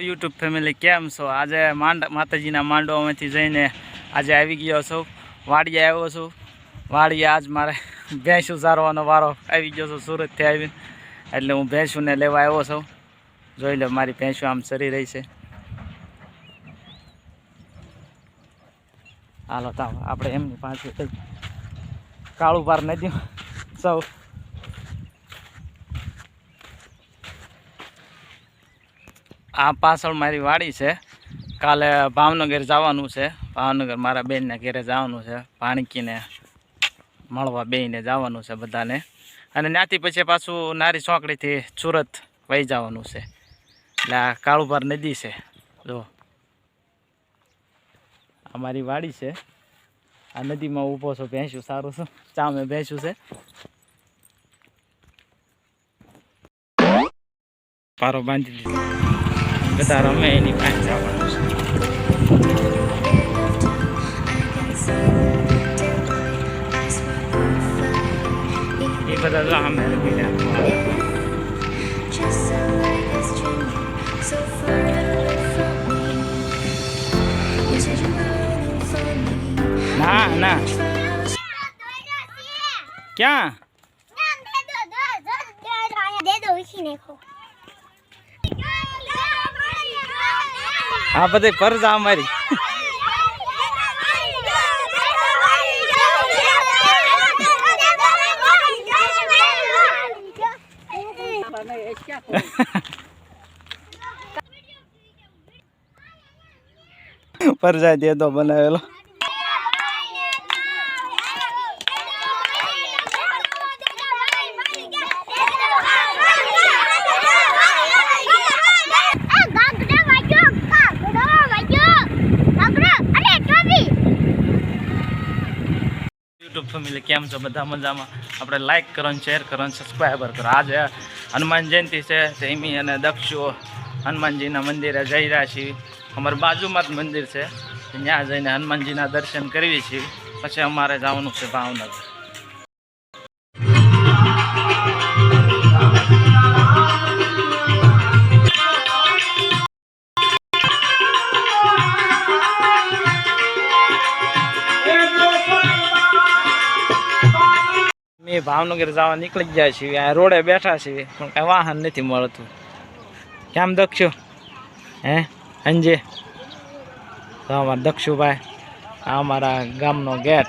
YouTube family કેમ છો? આજે માંડ, માતાજીના માંડવામાંથી જઈને આજે આવી ગયો છું. વાડીએ આવ્યો છું. વાડીએ આજ મારે ભેંસું સારવાનો વારો આવી ગયો છું સુરતથી આવીને. એટલે હું ભેંસુને લેવા આવ્યો છું. જોઈ લો મારી ભેંસું આમ સરી રહી છે. હાલો, તાવ. આપણે એમની પાસે કાળું પાર નથી સૌ આ પાછળ મારી વાડી છે. કાલે ભાવનગર જવાનું છે. ભાવનગર મારા બેનના ઘરે જવાનું છે. ભાણકીને મળવા બેને જવાનું છે બધાને. અને ત્યાંથી પછી પાછું નારી ચોકડીથી સુરત વહી જવાનું છે. એટલે આ કાળુભાર નદી છે. જો. અમારી વાડી છે. આ નદીમાં ઊભો છો, ભેંસ્યું, સારું છે. ચામે ભેંસ્યું છે. પારો બાંધી દીધો બધા રમે એની પાસે જવાનું છે એ બધા જો આમે રમી રહ્યા. Just so like this dream, so far away from me. You said you're running from me. ના ના Trials ક્યાં દે દો વિખી નાખો આ બધી ફરજ અમારી પરજા દે તો બનાવેલો. ફેમિલી, કેમ છો? બધા મજામાં? આપણે લાઇક કરો ને શેર કરો ને સબસ્ક્રાઈબર કરો. આજે હનુમાન જયંતિ છે જયમી અને દક્ષુ હનુમાનજીના મંદિરે જઈ રહ્યા છીએ. અમારે બાજુમાં જ મંદિર છે. ત્યાં જઈને હનુમાનજીના દર્શન કરીએ છીએ. પછી અમારે જવાનું છે ભાવનગર. મેં ભાવનગર જવા નીકળી ગયા છીએ. આ રોડે બેઠા છીએ. પણ કાંઈ વાહન નથી મળતું. કેમ દક્ષુ? હે? અંજે અમારા દક્ષુભાઈ અમારા ગામનો ગેટ.